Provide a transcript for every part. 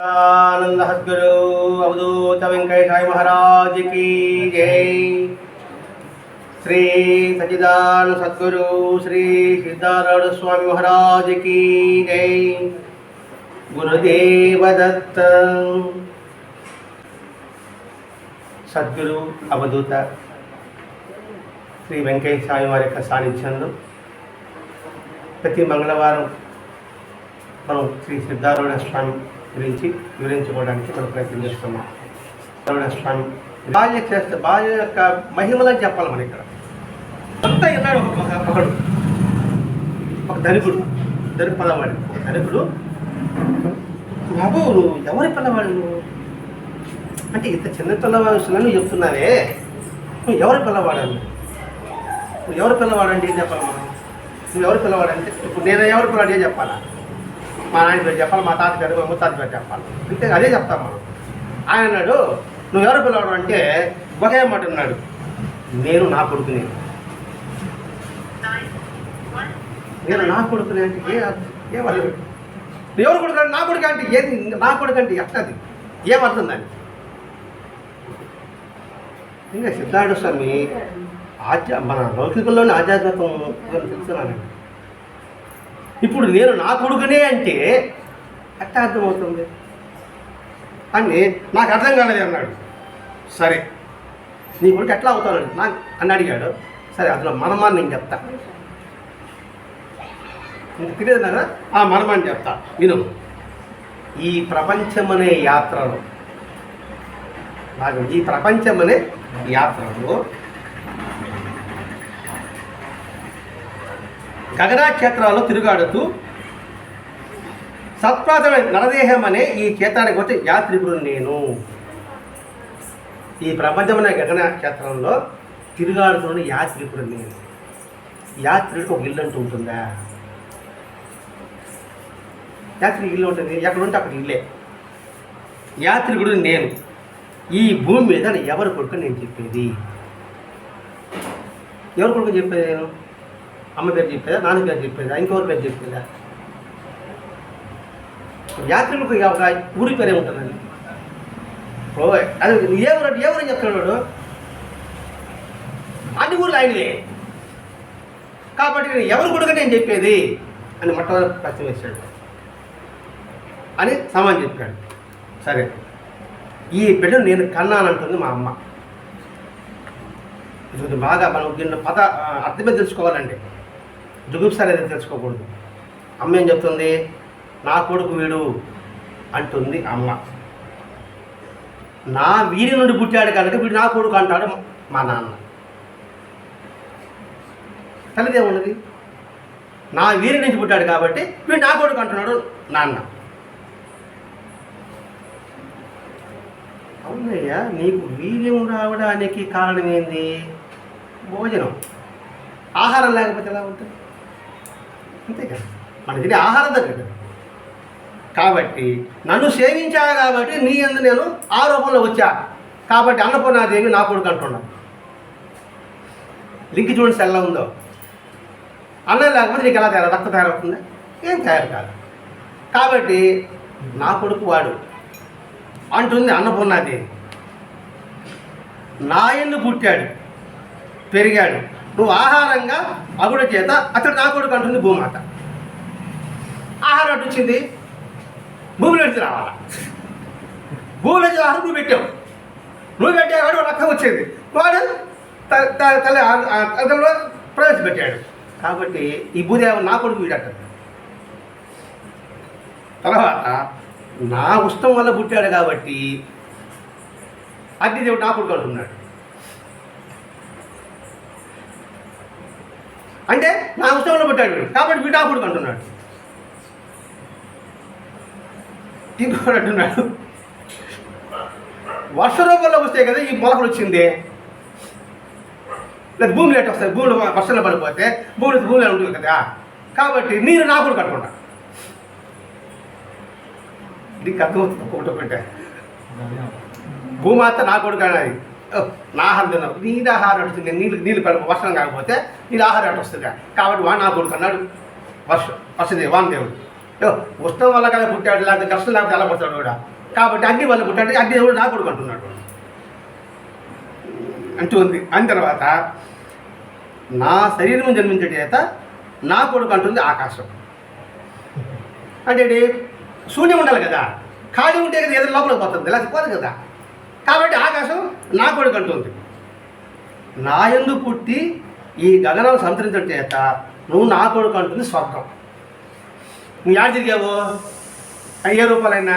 ఆనంద సద్గురు అవధూత వెంకటేశాయ మహారాజ్కి జై. శ్రీ సచిదాన సద్గురు శ్రీ సిద్ధారాయణ స్వామి మహారాజ్కి జై. గురుదేవ దత్త. సద్గురు అవధూత శ్రీ వెంకయ్య స్వామి వారి యొక్క సాన్నిధ్యంలో ప్రతి మంగళవారం మనం శ్రీ సిద్ధారూఢ స్వామి గురించి వివరించుకోవడానికి మనం ప్రయత్నం చేస్తున్నాం. స్వామి బాల్య చేస్తే బాల్య యొక్క మహిమలని చెప్పాలి మన ఇక్కడ. కొత్త ఉన్నాడు ఒక ఒకడు. ఒక ధనికుడు ధనిక పదవాడు. ధనికుడు. బాబు నువ్వు ఎవరి పిల్లవాడు నువ్వు అంటే ఇంత చిన్న పిల్లవాడు నువ్వు చెప్తున్నానే నువ్వు ఎవరి పిల్లవాడు నువ్వు ఎవరి పిల్లవాడు అంటే ఏం చెప్పాలి మనం? నువ్వు ఎవరి పిల్లవాడు అంటే ఇప్పుడు నేను ఎవరి పిల్లవాడు ఏం చెప్పాలా? మా నాయన పేరు చెప్పాలి మా తాత పేరు మా ముత్తాత పేరు చెప్పాలి. అంతే అదే చెప్తాం మనం. ఆయన అన్నాడు నువ్వు ఎవరు పిల్లవాడు అంటే ఒకే మాట ఉన్నాడు నేను నా కొడుకుని. నేను నా కొడుకుని అంటే ఏ ఎవరు కొడుకు అంటే నా కొడుకు అంటే ఏది? నా కొడుకు అంటే ఎట్లది? ఏమర్థం దాన్ని ఇంకా సిద్ధార్థ స్వామి ఆధ్యా మన లౌకికంలోని ఆధ్యాత్మికం తెలుసున్నానండి ఇప్పుడు నేను నా కొడుకునే అంటే ఎట్లా అర్థమవుతుంది. అని నాకు అర్థం కాలేదు అన్నాడు. సరే నీ కొడుకు ఎట్లా అవుతానండి నా అని అడిగాడు. సరే అందులో మనమాన్ని నేను చెప్తా. నీకు తెలియదు కదా ఆ మనమాన్ని చెప్తా. విను. ఈ ప్రపంచం అనే యాత్రలో నాకు ఈ ప్రపంచం అనే యాత్రలో గగనాక్షేత్రాల్లో తిరుగాడుతూ సత్ప్రాతమైన నరదేహం అనే ఈ క్షేత్రానికి వచ్చే యాత్రికుడు నేను. ఈ ప్రపంచమైన గగనక్షేత్రంలో తిరుగాడుతున్న యాత్రికుడు నేను. యాత్రికుడికి ఒక ఇల్లు అంటూ ఉంటుందా? యాత్రికి ఇల్లు ఉంటుంది ఎక్కడ ఉంటే అక్కడ ఇల్లే. యాత్రికుడు నేను. ఈ భూమి మీద ఎవరి కొడుకు నేను చెప్పేది? ఎవరి కొడుకు చెప్పేది నేను? అమ్మ పేరు చెప్పేదా నాన్న పేరు చెప్పేదా ఇంకొకరి పేరు చెప్పేదా? యాత్రికులకు ఒక ఊరి పేరే ఉంటుందండి. ఓ అది ఏ ఊరు ఏ ఊరు చెప్తున్నాడు అన్ని ఊర్లు ఆయనలే కాబట్టి నేను ఎవరు కూడా నేను చెప్పేది అని మొట్టమొదటి ప్రశ్న వేశాడు. అని సమాన్ చెప్పాడు. సరే. ఈ బిడ్డను నేను కన్నానంటుంది మా అమ్మ. ఇది బాగా మనం దీన్ని పద అర్థమే తెలుసుకోవాలండి జుగుప్స అనేది తెలుసుకోకూడదు. అమ్మ ఏం చెప్తుంది? నా కొడుకు వీడు అంటుంది అమ్మ. నా వీరి నుండి పుట్టాడు కనుక వీడు నా కొడుకు అంటాడు మా నాన్న. తల్లిదేమున్నది నా వీరి నుంచి పుట్టాడు కాబట్టి వీడు నా కొడుకు అంటున్నాడు నాన్న. అవునయ్యా నీకు వీర్యం రావడానికి కారణం ఏంది? భోజనం. ఆహారం లేకపోతే ఎలా ఉంటుంది? అంతే కదా? మనకి ఇది ఆహారం దగ్గర. కాబట్టి నన్ను సేవించావు కాబట్టి నీ అందు నేను ఆ రూపంలో వచ్చా. కాబట్టి అన్నపూర్ణాదేవి నా కొడుకు అంటున్నా లింక్ చూడండి ఎలా ఉందో. అన్నం లేకపోతే నీకు ఎలా తయారు రక్త తయారవుతుంది? ఏం తయారు కాదు. కాబట్టి నా కొడుకు వాడు అంటుంది అన్నపూర్ణాదేవి. నా ఎందు పుట్టాడు పెరిగాడు. నువ్వు ఆహారంగా అగుడ చేత అతడు నా కొడుకు అంటుంది భూమాత. ఆహారం అటు వచ్చింది భూమిలో నుంచి రావాలా? భూమిలో ఆహారం నువ్వు పెట్టావు. నువ్వు పెట్టావు వాడు రక్తం వచ్చింది. వాడు త- త- తల్లి ఆ- ప్రవేశపెట్టాడు కాబట్టి ఈ భూదేవ నా కొడుకు వీడట తర్వాత నా ఉష్టం వల్ల పుట్టాడు కాబట్టి అగ్నిదేవుడు నా కొడుకు అంటున్నాడు. అంటే నా ఉత్సవంలో పెట్టాడు పుట్టాడు వీడు. కాబట్టి వీడు అంటున్నాడు. ఇంకోటి అంటున్నాడు. వర్ష రూపంలో వస్తే కదా ఈ మొలకలు వచ్చింది. లేదు భూమి లేట్ వస్తాయి భూమిలో వర్షంలో పడిపోతే భూమి భూమిలో ఉంటుంది కదా. కాబట్టి నీరు నా కూడా కట్టుకుంటా నీకు అర్థమవుతుంది ఒకటి ఒకటే భూమాత నా కొడుకు అనేది. నా ఆహారం తిన్నావు నీళ్ళు ఆహారం అడుగుతుంది నీళ్ళు నీళ్ళు పడ వర్షం కాకపోతే నీళ్ళు ఆహారం ఎట్ట వస్తుంది? కాబట్టి వాడు నా కొడుకు అన్నాడు. వర్షం వర్షదేవి వామదేవుడు ఉష్ణం వల్ల కదా పుట్టాడు లేకపోతే కష్టం లేకపోతే ఎలా పుట్టాడు కూడా కాబట్టి అగ్ని వల్ల పుట్టాడు అగ్ని దేవుడు నా కొడుకు అంటున్నాడు. అంటుంది ఉంది. అని తర్వాత నా శరీరం జన్మించే చేత నా కొడుకు అంటుంది ఆకాశం. అంటే శూన్యం ఉండాలి కదా. ఖాళీ ఉంటే కదా ఏదో లోపలికి పోతుంది లేకపోతే కదా. కాబట్టి ఆకాశం నా కొడుకు అంటుంది. నా ఎందు పుట్టి ఈ గగనాలు సంతరించడం చేత నువ్వు నా కొడుకు అంటుంది స్వర్గం. నువ్వు యాడ తిరిగావు? అయ్యే రూపాయలైనా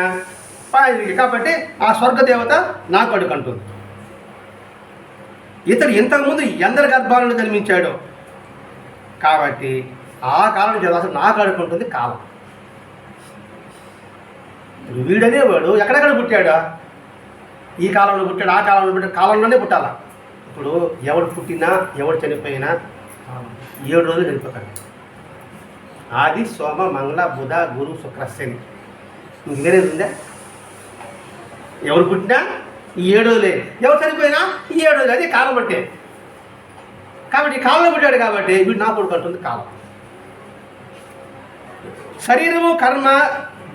పాయ తిరిగి. కాబట్టి ఆ స్వర్గ దేవత నా కొడుకు అంటుంది. ఇతడు ఇంతకుముందు ఎందరి గర్భాలను జన్మించాడు? కాబట్టి ఆ కాలం చేత నా కొడుకు ఉంటుంది కాలం. వీడనేవాడు ఎక్కడెక్కడ పుట్టాడా? ఈ కాలంలో పుట్టాడు ఆ కాలంలో పుట్టాడు కాలంలోనే పుట్టాలా? ఇప్పుడు ఎవడు పుట్టినా ఎవడు చనిపోయినా ఏడు రోజులు చనిపోతాడు. ఆది సోమ మంగళ బుధ గురు శుక్ర శని. ఇంక వేరేది ఉందా? ఎవరు పుట్టినా ఈ ఏడు రోజులే. ఎవరు చనిపోయినా ఈ ఏడు రోజులు. అదే కాలం అంటే. కాబట్టి కాలంలో పుట్టాడు కాబట్టి వీడు నా కొడుకు అంటుంది కాలం. శరీరము కర్మ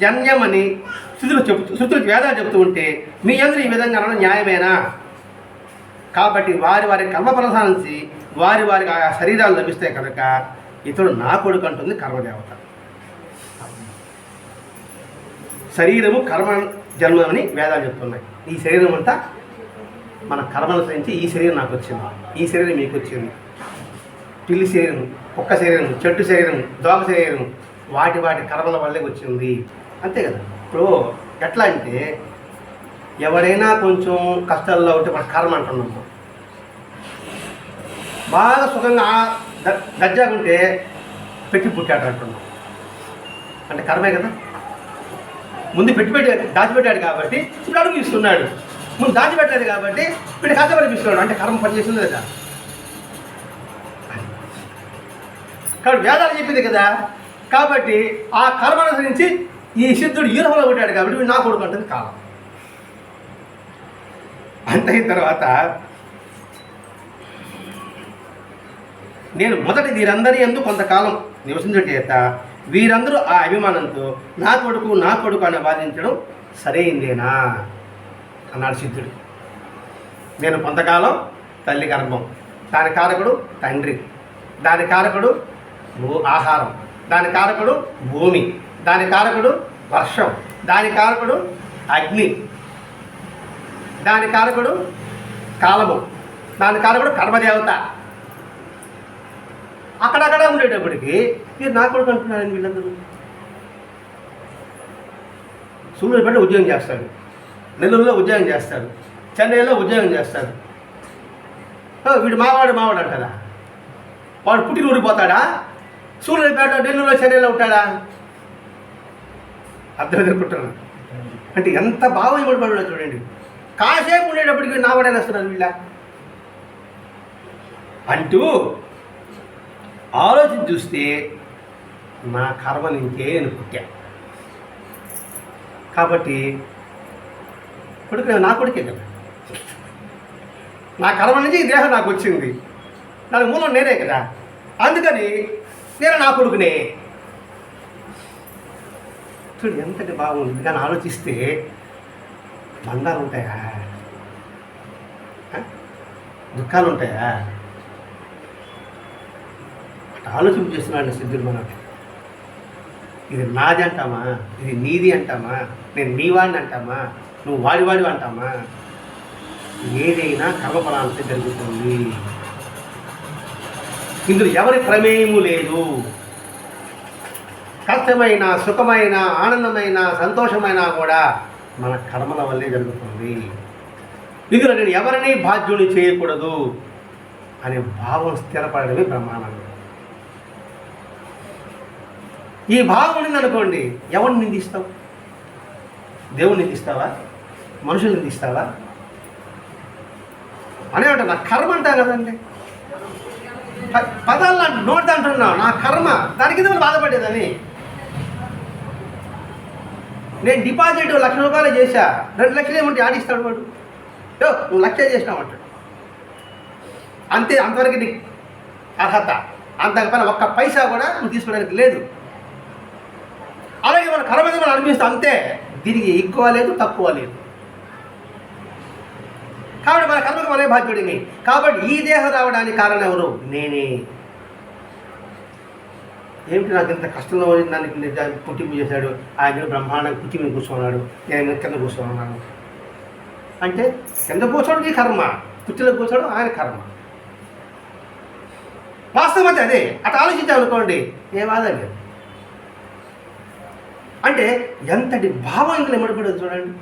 జన్యమని శృతులు చెబుతూ శృతులకు వేదాలు చెబుతూ ఉంటే మీ అందరూ ఈ విధంగా అనడం న్యాయమేనా? కాబట్టి వారి వారి కర్మ ప్రసాదించి వారి వారికి ఆ శరీరాలు లభిస్తాయి కనుక ఇతడు నా కొడుకు అంటుంది కర్మదేవత. శరీరము కర్మ జన్మని వేదాలు చెప్తున్నాయి. ఈ శరీరం అంతా మన కర్మను సహించి ఈ శరీరం నాకు వచ్చింది. ఈ శరీరం మీకు వచ్చింది. పిల్లి శరీరం కుక్క శరీరం చెట్టు శరీరం దోమ శరీరం వాటి వాటి కర్మల వల్లే వచ్చింది. అంతే కదా? ఇప్పుడు ఎట్లా అంటే ఎవరైనా కొంచెం కష్టాల్లో ఉంటే మన కర్మ అంటున్నాము బాగా సుఖంగా ఆ- దర్జాగా ఉంటే పెట్టి పుట్టాడు అంటున్నాం. అంటే కర్మే కదా. ముందు పెట్టి పెట్టాడు దాచిపెట్టాడు కాబట్టి ఇప్పుడు అడుగు ఇస్తున్నాడు. ముందు దాచిపెట్టలేదు కాబట్టి ఇప్పుడు కష్టపడిపిస్తున్నాడు అంటే కర్మ పనిచేస్తుంది కదా. కాబట్టి వేదాలు చెప్పింది కదా. కాబట్టి ఆ కర్మ అనుసరించి ఈ సిద్ధుడు ఈరహంలో కొట్టాడు కాబట్టి నా కొడుకు అంటుంది కాలం. అంత అయిన తర్వాత నేను మొదటి వీరందరి ఎందు కొంతకాలం నివసించడం చేత వీరందరూ ఆ అభిమానంతో నా కొడుకు నా కొడుకు అని వాదించడం సరైందేనా? అన్నాడు సిద్ధుడు నేను కొంతకాలం తల్లి గర్భం దాని కారకుడు తండ్రి దాని కారకుడు భూ ఆహారం దాని కారకుడు భూమి దాని కారకుడు వర్షం దాని కారకుడు అగ్ని దాని కారకుడు కాలము దాని కారకుడు కర్మదేవత. అక్కడక్కడ ఉండేటప్పటికి మీరు నా కొడుకు అంటున్నారని వీళ్ళందరూ? సూర్యుడిపేట ఉద్యోగం చేస్తాడు. నెల్లూరులో ఉద్యోగం చేస్తాడు. చెన్నైలో ఉద్యోగం చేస్తాడు. ఓ, వీడు మావాడు మావాడు అంటారా వాడు పుట్టిన ఊరిపోతాడా సూర్యుడిపేట నెల్లూరులో చెన్నైలో ఉంటాడా? అర్థం ఎదుర్కొంటున్నాను అంటే ఎంత భావం ఇవ్వబడి చూడండి. కాసేపు ఉండేటప్పటికి నా వాడని వస్తున్నారు వీళ్ళ? అంటూ ఆలోచన చూస్తే నా కర్మ నుంచే నేను పుట్టా. కాబట్టి కొడుకు నా కొడుకే కదా. నా కర్మ నుంచి ఈ దేహం నాకు వచ్చింది. దానికి మూలం నేనే కదా. అందుకని నేను నా కొడుకునే. భక్తుడు ఎంతటి బాగుంది? కానీ ఆలోచిస్తే బంధాలు ఉంటాయా? దుఃఖాలు ఉంటాయా? అటు ఆలోచన చేస్తున్నాడు సిద్ధుడు మనకి ఇది నాది అంటామా? ఇది నీది అంటామా? నేను నీవాడిని అంటామా? నువ్వు వాడివాడి అంటామా? ఏదైనా కర్మఫలాంతే జరుగుతుంది. ఇందులో ఎవరి ప్రమేయము లేదు. కష్టమైన సుఖమైన ఆనందమైన సంతోషమైన కూడా మన కర్మల వల్లే జరుగుతుంది. ఇందులో నేను ఎవరిని బాధ్యుని చేయకూడదు అనే భావం స్థిరపడమే బ్రహ్మానందం ఈ భావం ఉండిందనుకోండి ఎవరిని నిందిస్తావు? దేవుని నిందిస్తావా? మనుషులు నిందిస్తావా? అనే అంట నా కర్మ అంటారు కదండి. ప- పదాలు నోటి అంటున్నావు నా కర్మ దానికి బాధపడేదని? నేను డిపాజిట్ లక్ష రూపాయలు చేశా. రెండు లక్షలు ఏమంటే ఆడిస్తాడు వాడు. యో నువ్వు లక్ష చేసినావంటాడు అంతే అంతవరకు నీకు అర్హత. అంతకపోయిన ఒక్క పైసా కూడా నువ్వు తీసుకోవడానికి లేదు. అలాగే మన కర్మ మనం అనిపిస్తాం అంతే. దీనికి ఎక్కువ లేదు తక్కువ లేదు. కాబట్టి మన కర్మకు మనే బాధ్యుడిని కాబట్టి ఈ దేహం రావడానికి కారణం ఎవరు? నేనే. ఏమిటి నాకు ఇంత కష్టంలో దానికి పుట్టింపు చేశాడు. ఆయన బ్రహ్మాండంగా కుర్చీ మీద కూర్చున్నాడు. నేను కింద కూర్చున్నాను అంటే కింద కూర్చోడు నీ కర్మ. కుర్చీలో కూర్చోడు ఆయన కర్మ. వాస్తవం అదే. అటు ఆలోచించాం అనుకోండి ఏ బాధ లేదు. అంటే ఎంతటి భావం ఇంకా నిమ్మడిపోయింది చూడండి.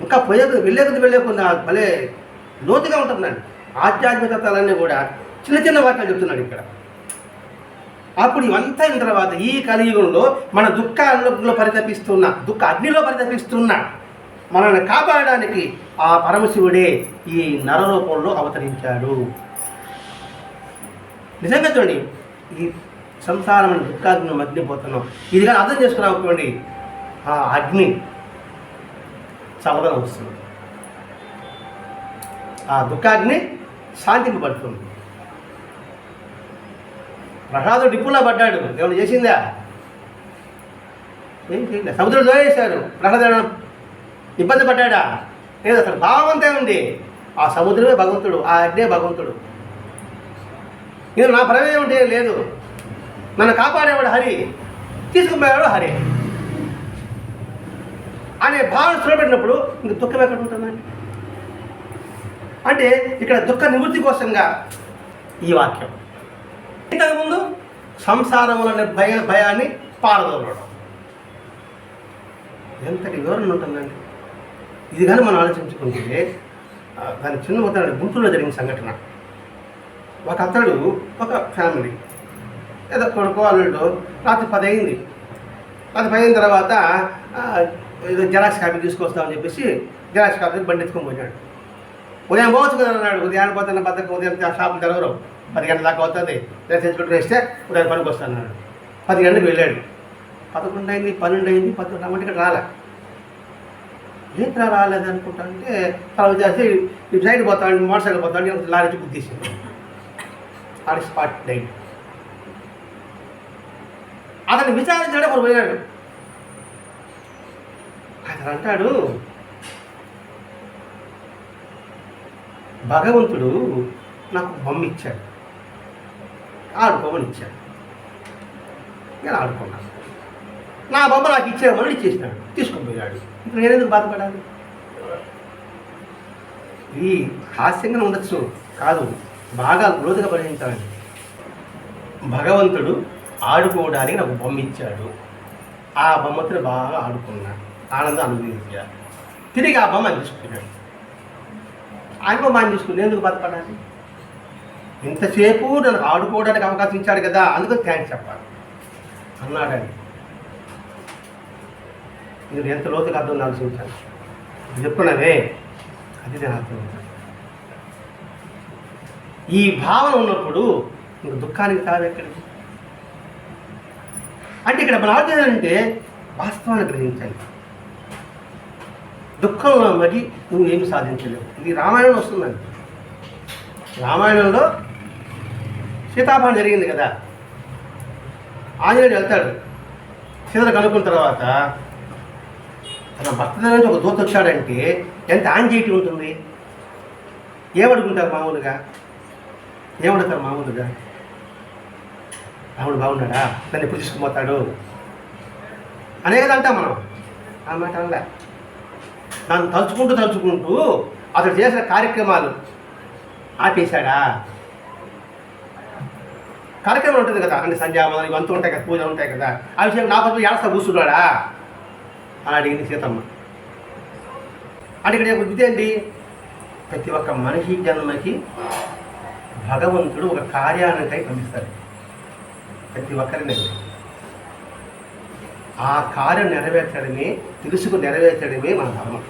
ఇంకా పోయే కొద్ది వెళ్ళే కొద్ది వెళ్ళే కొద్ది భలే లోతుగా ఉంటుందండి. ఆధ్యాత్మికతలన్నీ కూడా చిన్న చిన్న వాక్యాలు చెప్తున్నాడు ఇక్కడ. అప్పుడు ఇవంతా అయిన తర్వాత ఈ కలియుగంలో మన దుఃఖ దుఃఖాల్లో పరితపిస్తున్న దుఃఖ అగ్నిలో పరితపిస్తున్న మనల్ని కాపాడడానికి ఆ పరమశివుడే ఈ నరరూపంలో అవతరించాడు. నిజంగా చూడండి ఈ సంసారం దుఃఖాగ్ని మగ్నిపోతున్నాం ఇది కానీ అర్థం చేసుకున్నాం అనుకోండి ఆ అగ్ని సమాధానం వస్తుంది. ఆ దుఃఖాగ్ని శాంతింపబడుతుంది. ప్రసాద్ డిప్పులా పడ్డాడు. ఏమైనా చేసిందా? ఏం చేయండి సముద్రం దోయేశారు ప్రసాదం ఇబ్బంది పడ్డాడా? లేదు అసలు భావంతే ఉంది ఆ సముద్రమే భగవంతుడు ఆ అగ్నే భగవంతుడు. ఇది నా ప్రమేయం ఉంటే లేదు. నన్ను కాపాడేవాడు హరి. తీసుకుపోయేవాడు హరి. అనే భావన చూడబెట్టినప్పుడు ఇంక దుఃఖం ఎక్కడ ఉంటుందండి? అంటే ఇక్కడ దుఃఖ నివృత్తి కోసంగా ఈ వాక్యం. ఇంతకుముందు సంసారంలో అనే భయ భయాన్ని పారదోలడం. ఎంతటి వివరణ ఉంటుందండి? ఇది కానీ మనం ఆలోచించుకుంటే దాని చిన్న మొత్తం గుంటూరులో జరిగిన సంఘటన. ఒక అతడు ఒక ఫ్యామిలీ. ఏదో కొడుకో అల్లుడు రాత్రి పది అయింది. పది పది అయిన తర్వాత ఏదో జెరాక్స్ కాపీ తీసుకొస్తామని చెప్పేసి జెరాక్స్ కాపీ బండి ఎత్తుకొని పోయాడు ఉదయం పోవచ్చు కదా అన్నాడు. ఉదయం పోతున్న బద్దకు ఉదయం షాపులు తెరవరు. పది గంటల దాకా అవుతుంది. డ్రెస్ తెచ్చుకుంటూ వేస్తే ఉదయం పనికి వస్తాను అన్నాడు. పది గంటలకు వెళ్ళాడు. పదకొండు అయింది పన్నెండు అయింది పదకొండు అమ్మటికి రాలే. ఏంట్రా రాలేదు అనుకుంటా అంటే తర్వాత చేసి ఇటు సైడ్ పోతాడు మోటార్ సైకిల్ పోతాడు లారీ వచ్చి గుద్దేసింది ఆడి స్పాట్ డైట్ అతను విచారించాడు ఒకరు పోయాడు అతను అంటాడు భగవంతుడు నాకు బొమ్మ ఇచ్చాడు. ఆడుకోమనిచ్చాడు. నేను ఆడుకున్నాను నా బొమ్మ నాకు ఇచ్చేమని ఇచ్చేసినాడు. తీసుకొని పోయాడు. ఇప్పుడు నేను ఎందుకు బాధపడాలి? ఈ హాస్యంగా ఉండొచ్చు కాదు. బాగా లోతుగా పరిగణించాలండి. భగవంతుడు ఆడుకోవడానికి నాకు బొమ్మ ఇచ్చాడు. ఆ బొమ్మతో బాగా ఆడుకున్నా. ఆనందం అనుభవించా. తిరిగి ఆ బొమ్మ తీసుకున్నాడు. ఆయన బొమ్మ తీసుకుని ఎందుకు బాధపడాలి? ఇంతసేపు నన్ను ఆడుకోవడానికి అవకాశం ఇచ్చాడు కదా అందుకు థ్యాంక్స్ చెప్పాలి. అన్నాడండి మీరు ఎంత లోతుగా అర్థం ఆలోచించాలి ఇది చెప్పుకున్నవే అది నేను అర్థం ఈ భావన ఉన్నప్పుడు ఇంక దుఃఖానికి తావు ఎక్కడికి? అంటే ఇక్కడ మన అర్థం ఏంటంటే వాస్తవాన్ని గ్రహించాలి. దుఃఖంలో మరి నువ్వు ఏమి సాధించలేవు. ఇది రామాయణంలో వస్తుందండి. రామాయణంలో సీతాపహరణం జరిగింది కదా. ఆంజనేయుడు వెళ్తాడు. సీతను కనుక్కున్న తర్వాత తన భర్త నుంచి ఒక దూత వచ్చాడంటే ఎంత యాంగ్జైటీ ఉంటుంది? ఏమడుకుంటారు మామూలుగా? ఏమడుగుతారు మామూలుగా? రాముడు బాగున్నాడా? నన్ను ఎప్పుడు తీసుకుపోతాడు? అనేది అంటాం మనం. ఆ మాట అనలే. నన్ను తలుచుకుంటూ తలుచుకుంటూ అతడు చేసిన కార్యక్రమాలు ఆపేశాడా? కార్యక్రమం ఉంటుంది కదా అంటే సంధ్యావనం ఇవంతా ఉంటాయి కదా పూజలు ఉంటాయి కదా. ఆ విషయం నా పట్ల ఏడస్తా కూర్చున్నాడా? అని అడిగింది సీతమ్మ. అంటే ఇక్కడ ఒక ఏంటి ప్రతి ఒక్క మనిషి జన్మకి భగవంతుడు ఒక కార్యానికై పంపిస్తాడు ప్రతి ఒక్కరిని. ఆ కార్యం నెరవేర్చడమే తెలుసుకు నెరవేర్చడమే మన ధర్మం.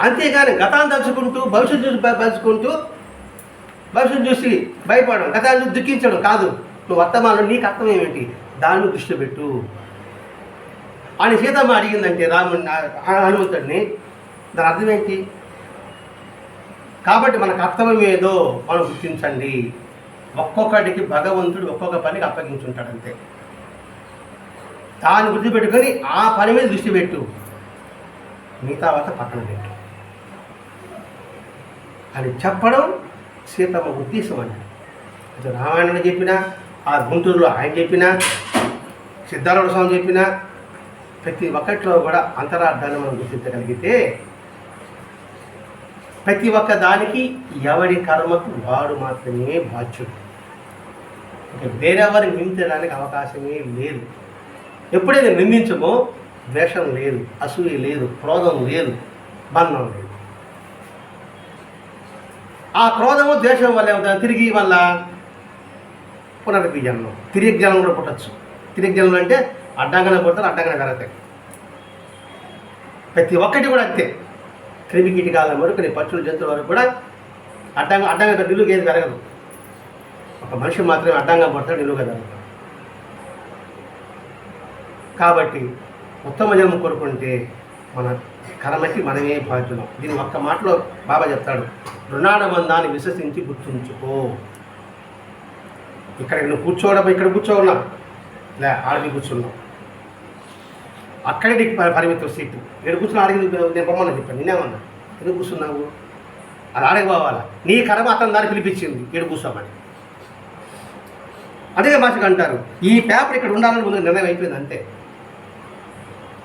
అంతేగాని గతాన్ని తలుచుకుంటూ భవిష్యత్తు తలుచుకుంటూ భవిష్యత్తు చూసి భయపడడం గతాన్ని దుఃఖించడం. కాదు నువ్వు వర్తమానం నీకు అర్థం ఏమిటి దాన్ని దృష్టి పెట్టు. అని సీతమ్మ అడిగిందంటే రాము హనుమంతుడిని దాని అర్థం ఏంటి కాబట్టి మన కర్తవ్యం ఏదో మనం గుర్తించండి. ఒక్కొక్కటికి భగవంతుడు ఒక్కొక్క పనికి అప్పగించుంటాడు అంతే దాన్ని గుర్తుపెట్టుకొని ఆ పని మీద దృష్టి పెట్టు. మిగతా వాత పక్కన పెట్టు. అని చెప్పడం సీతమ్మ ఉద్దేశం అండి అది రామాయణంలో చెప్పినా ఆ గుంటూరులో ఆయన చెప్పినా సిద్ధారూఢ స్వామి చెప్పినా ప్రతి ఒక్కటిలో కూడా అంతరార్థాన్ని మనం గుర్తించగలిగితే ప్రతి ఒక్క దానికి ఎవడి కర్మకు వాడు మాత్రమే బాధ్యుడు. ఇక వేరెవరు నిందించడానికి అవకాశమే లేదు. ఎప్పుడైతే నిందించమో ద్వేషం లేదు అసూయ లేదు క్రోధం లేదు బంధం లేదు. ఆ క్రోధము ద్వేషం వల్ల ఏమవుతుంది తిరిగి వల్ల పునరుద్ధి జన్మం తిరిగి జన్మం కూడా పుట్టచ్చు. తిరిగి జన్మం అంటే అడ్డంగానే పుడతారు అడ్డంగానే పెరగతాయి ప్రతి ఒక్కటి కూడా అంతే. క్రిమి కీటకాల వరకు నీ పక్షులు జంతువుల వరకు కూడా అడ్డంగా అడ్డంగా నిలువుగా ఏది పెరగదు. ఒక మనిషి మాత్రమే అడ్డంగా పడతాడు నిలువుగా పెరగదు. కాబట్టి ఉత్తమ జన్మ కోరుకుంటే మన కరమటి మనమే బాధ్యులం దీని ఒక్క మాటలో బాబా చెప్తాడు రుణానుబంధాన్ని విశ్వసించి గుర్తుంచుకో. ఇక్కడ నువ్వు కూర్చోవడం ఇక్కడ కూర్చోవున్నావు లే ఆడికి కూర్చున్నావు. అక్కడే నీకు పరిమితం సీటు. ఇక్కడ కూర్చుని ఆడికి నేను బొమ్మని చెప్పాను. నేనేమన్నా ఎందుకు కూర్చున్నావు? అది ఆడకి పోవాలా? నీ కర్మ అతని దాన్ని పిలిపించింది. ఇక్కడ కూర్చోమని. అదే భాషకు అంటారు ఈ పేపర్ ఇక్కడ ఉండాలని ముందు నిర్ణయం అయిపోయింది అంతే.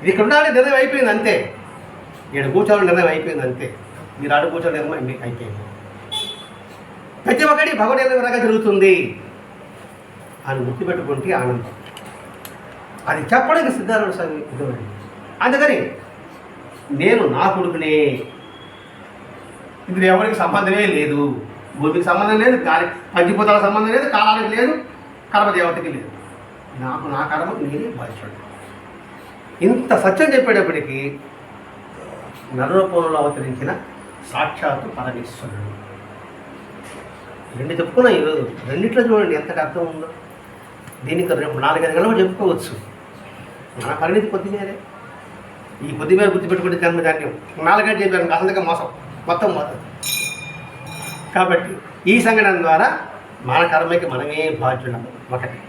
ఇది ఇక్కడ ఉండాలని నిర్ణయం అయిపోయింది అంతే. ఇక్కడ కూర్చోవడం నిర్ణయం అయిపోయింది అంతే. మీరు ఆడు కూర్చోవడం నిర్ణయం అయిపోయింది. ప్రతి ఒక్కటి భగవద్ రకంగా జరుగుతుంది అని గుర్తుపెట్టుకుంటే ఆనందం. అది చెప్పడానికి సిద్ధార్థ స్వామి ఇదవండి అందుకని నేను నా కొడుకునే ఇది ఎవరికి సంబంధమే లేదు. భూమికి సంబంధం లేదు గాలి పంచిపోతాల సంబంధం లేదు కాలానికి లేదు కర్మదేవతకి లేదు. నాకు నా కర్మ నేనే బాధ్యుడు ఇంత సత్యం చెప్పేటప్పటికీ నరూపంలో అవతరించిన సాక్షాత్తు పరమేశ్వరుడు. రెండు చెప్పుకున్నా ఈరోజు రెండిట్లో చూడండి ఎంతటి అర్థం ఉందో. దీనికి రేపు నాలుగైదు గంటలు చెప్పుకోవచ్చు. మన పరిణితి కొద్దిగానే ఈ కొద్దిమేర గుర్తుపెట్టుకుంటే జన్మ ధాన్యం. నాలుగైదు చెప్పాను అసలుగా మోసం. మొత్తం మోసం. కాబట్టి ఈ సంఘటన ద్వారా మన కర్మకి మనమే బాధ్యులం ఒకటి.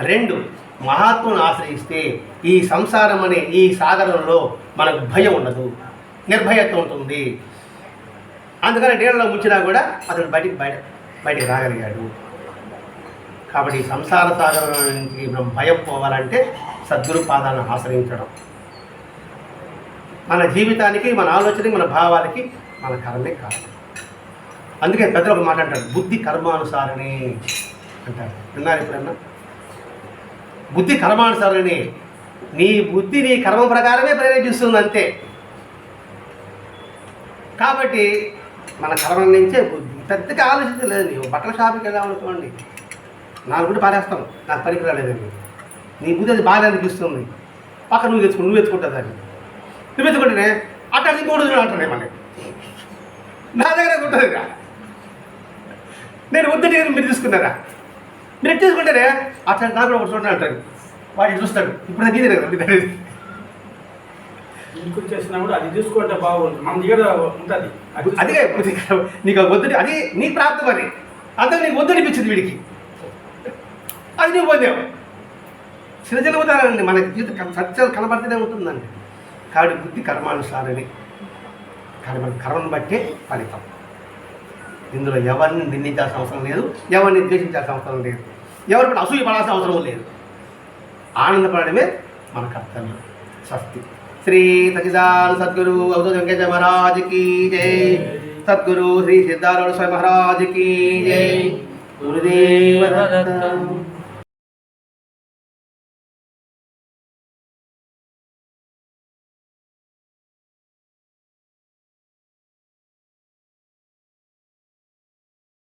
రెండు మహాత్మును ఆశ్రయిస్తే ఈ సంసారం అనే ఈ సాగరంలో మనకు భయం ఉండదు. నిర్భయత్వం ఉంటుంది అందుకని నీళ్ళలో ముంచినా కూడా అతడు బయటికి బయట బయటికి రాగలిగాడు. కాబట్టి సంసార సాగరం నుంచి మనం భయం పోవాలంటే సద్గురు పాదాలను ఆశ్రయించడం. మన జీవితానికి మన ఆలోచనకి మన భావాలకి మన కర్మే కారణం అందుకే పెద్దలు ఒక మాట అంటారు బుద్ధి కర్మానుసారని అంటారు. విన్నారు ఎప్పుడన్నా? బుద్ధి కర్మానుసారని. నీ బుద్ధి నీ కర్మ ప్రకారమే ప్రేరేపిస్తుంది అంతే. కాబట్టి మన కర్మ నుంచే బుద్ధి. పెద్దగా ఆలోచించలేదు నీవు. బట్టల షాపుకి వెళ్దాం అనుకోండి. నాలుగు గుడి పారేస్తాం. నాకు పనికి రాలేదండి. నీ బుద్ధి అది బాగా అనిపిస్తుంది. పక్క నువ్వు తెచ్చుకో నువ్వు తెచ్చుకుంటా దాన్ని. నువ్వు ఎత్తుకుంటేనే అట్లా ఇంకోటి అంటానే మళ్ళీ. నా దగ్గర ఉంటుందిరా. నేను వద్దని మీరు తీసుకున్నారా? మీరు తీసుకుంటేనే తీసుకుంటారే అట్లా నాకు కూడా ఒకటి చూడండి అంటాడు. వాడిని చూస్తాడు. ఇప్పుడు తగ్గింది కదా ఇంటికి చేసినా కూడా అది చూసుకుంటే బాగుంది మన దగ్గర ఉంటుంది. అదే నీకు- వద్దని అది నీ ప్రాప్తం అది అంతా నీకు వద్దనిపించింది వీడికి. అది నువ్వు పొందావు. చిన్న చిన్న ఉదాహరణండి మనకి జీవితం సత్యాలు కనబడుతూనే ఉంటుందండి. కాబట్టి బుద్ధి కర్మానుసారని కానీ మన కర్మను బట్టే ఫలితం. ఇందులో ఎవరిని నిందించాల్సిన అవసరం లేదు ఎవరిని ద్వేషించాల్సిన అవసరం లేదు ఎవరి అసూయ పడాల్సిన అవసరం లేదు. ఆనందపడమే మన కర్తవ్యం. స్వస్తి. श्री सचिदान सदगुरु अवधूत वेंकटेश्वर महाराज की जय। सदगुरु श्री सिद्धारूढ़ स्वामी महाराज की जय। गुरुदेव